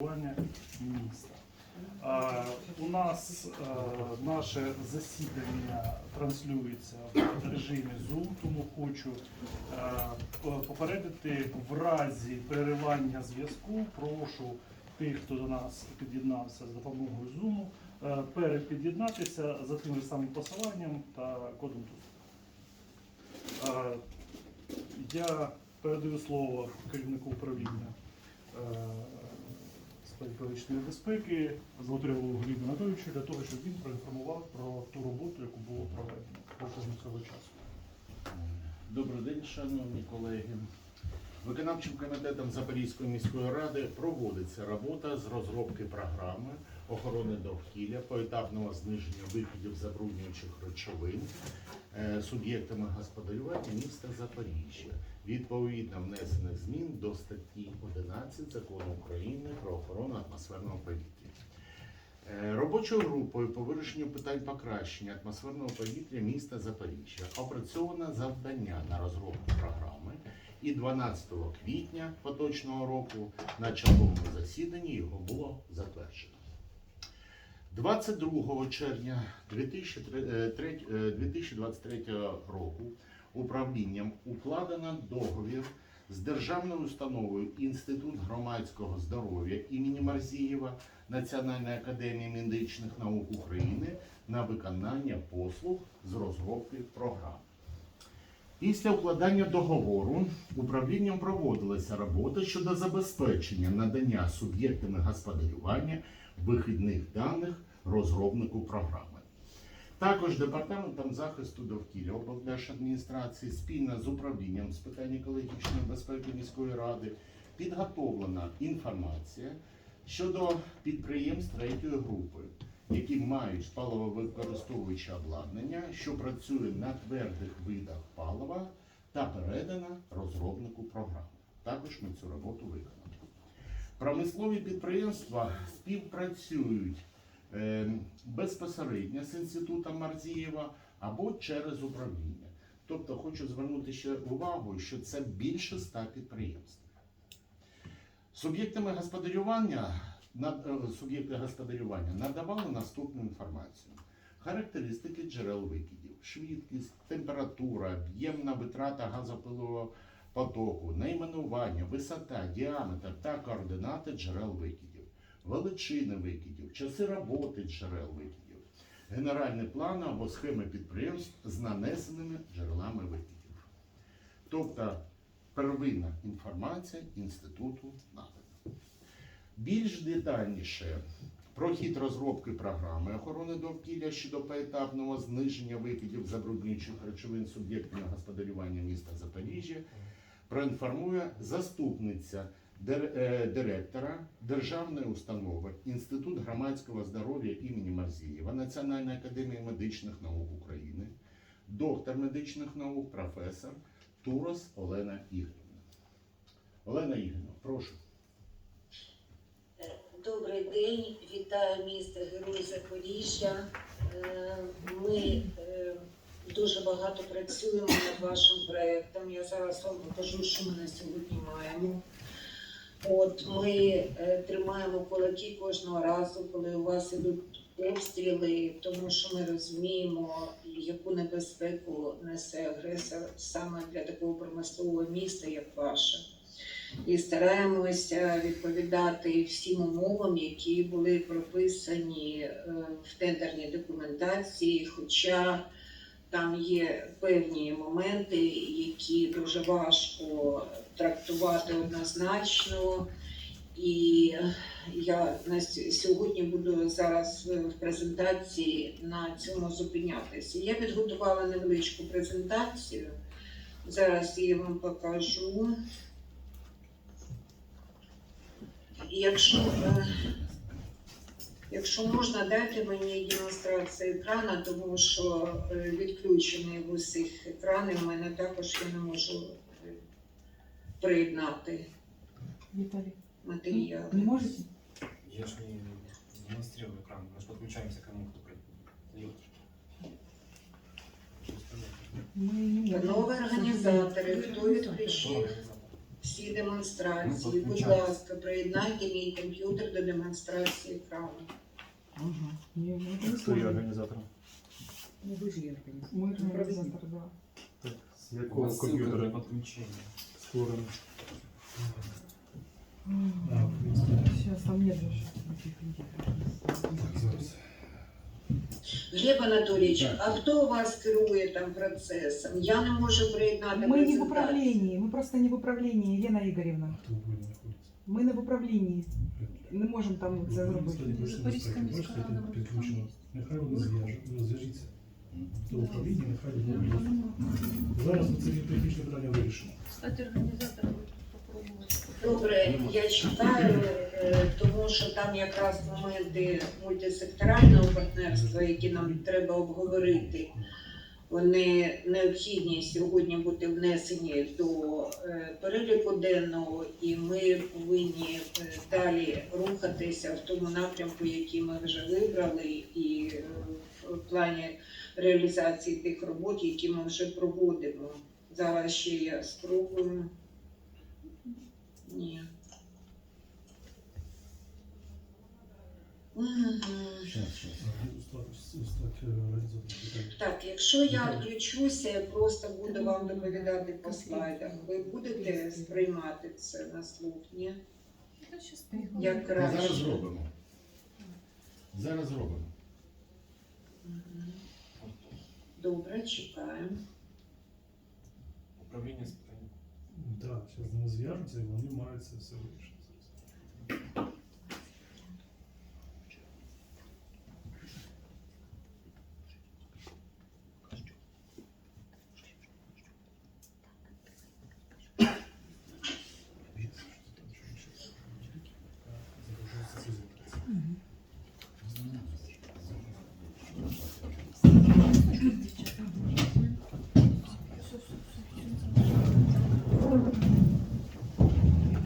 самоврядування міста. А, У нас е, наше засідання транслюється в режимі Zoom, тому хочу е, попередити в разі переривання зв'язку. Прошу тих, хто до нас під'єднався з допомогою Zoom, е, перепід'єднатися за тим же самим посиланням та кодом доступу. Е, Я передаю слово керівнику управління е, з екологічної безпеки Золотареву Глібу Анатолійовичу для того, щоб він проінформував про ту роботу, яку було проведено протягом цього часу. Добрий день, шановні колеги. Виконавчим комітетом Запорізької міської ради проводиться робота з розробки програми охорони довкілля поетапного зниження викидів забруднюючих речовин е, суб'єктами господарювання міста Запоріжжя відповідно внесених змін до статті 11 закону України про охорону атмосферного повітря. Е, Робочою групою по вирішенню питань покращення атмосферного повітря міста Запоріжжя опрацьовано завдання на розробку програми, і 12 квітня поточного року на черговому засіданні його було затверджено. 22 червня 2003 е, 2023 року управлінням укладено договір з державною установою Інститут громадського здоров'я імені Марзієва Національної академії медичних наук України на виконання послуг з розробки програм. Після укладання договору управлінням проводилася робота щодо забезпечення надання суб'єктами господарювання вихідних даних розробнику програми. Також департаментом захисту довкілля облдержадміністрації спільно з управлінням з питань екологічної безпеки міської ради підготовлена інформація щодо підприємств третьої групи, які мають паливовикористовуюче обладнання, що працює на твердих видах палива та передана розробнику програми. Також ми цю роботу виконали. Промислові підприємства співпрацюють безпосередньо з інститутом Марзієва або через управління. Тобто хочу звернути ще увагу, що це більше ста підприємств. Суб'єктами господарювання е, суб'єкти господарювання надавали наступну інформацію: характеристики джерел викидів, швидкість, температура, об'ємна витрата газопилового потоку, найменування, висота, діаметр та координати джерел викидів, величини викидів, часи роботи джерел викидів, генеральні плани або схеми підприємств з нанесеними джерелами викидів. Тобто первинна інформація інституту надана. Більш детальніше про хід розробки програми охорони довкілля щодо поетапного зниження викидів забруднюючих речовин суб'єктами господарювання міста Запоріжжя проінформує заступниця директора Державної установи Інститут громадського здоров'я імені Марзієва Національної академії медичних наук України, доктор медичних наук, професор Турос Олена Ігорівна. Олена Ігорівна, прошу. Добрий день, вітаю місто Герой Запоріжжя. Е, Ми е, дуже багато працюємо над вашим проєктом. Я зараз вам покажу, що ми на сьогодні маємо. От ми е, тримаємо кулаки кожного разу, коли у вас ідуть обстріли, тому що ми розуміємо, яку небезпеку несе агресор саме для такого промислового міста, як ваше і стараємося відповідати всім умовам, які були прописані е, в тендерній документації. Хоча там є певні моменти, які дуже важко трактувати однозначно. І я на сьогодні буду зараз в презентації на цьому зупинятися. Я підготувала невеличку презентацію. Зараз я вам покажу. Якщо, е, якщо можна, дайте мені демонстрацію екрана, тому що е, відключений в усіх екрани, в мене також я не можу е, приєднати Виталий, матеріали. не можете? Я ж не демонстрирую экран, мы же подключаемся к кому кто придет. Мы не можем. Нові організатори, хто Организатор. відключив? Кто организатор? всі демонстрації. Ну, Будь підключайтесь. ласка, приєднайте мій комп'ютер до демонстрації екрану. Ага. Не, ну это не Хто є сложно. організатором? Ну вы же организатор. Мы организатор, да. Так, з У якого вас ссылка для комп'ютера подключения. створений? Сейчас там нет же таких людей. Глеб Анатолійович, Так. а хто у вас керує там процесом? Я не можу приєднати Мы не в презентацію. управлении, мы просто не в управлении, Лена Игоревна. Хто буде знаходитися? Мы не в управлінні. Не можемо там це зробити. Запорізька міська рада підключена. Нехай вони зв'яжуть, ну, зв'яжіться. Хто в управлінні, нехай буде. Зараз ми це технічне питання вирішимо. Кстати, организатор будет попробовать. Добре, я читаю, е, тому що там якраз моменти мультисекторального партнерства, які нам треба обговорити. Вони необхідні сьогодні бути внесені до е, переліку денного, і ми повинні е, далі рухатися в тому напрямку, який ми вже вибрали, і е, в плані реалізації тих робот, які ми вже проводимо. Зараз ще я спробую. Ні. Щас, щас. Питання. Так, якщо я включуся, я просто буду вам доповідати по слайдах. Ви будете сприймати це на слух, ні? Да, сейчас приехал. Як Ми зараз краще. зробимо. Зараз зробимо. Мгм. Добре, чекаємо. Управление с питанием. Так, зараз з ними зв'яжуться і вони мають це все вирішити.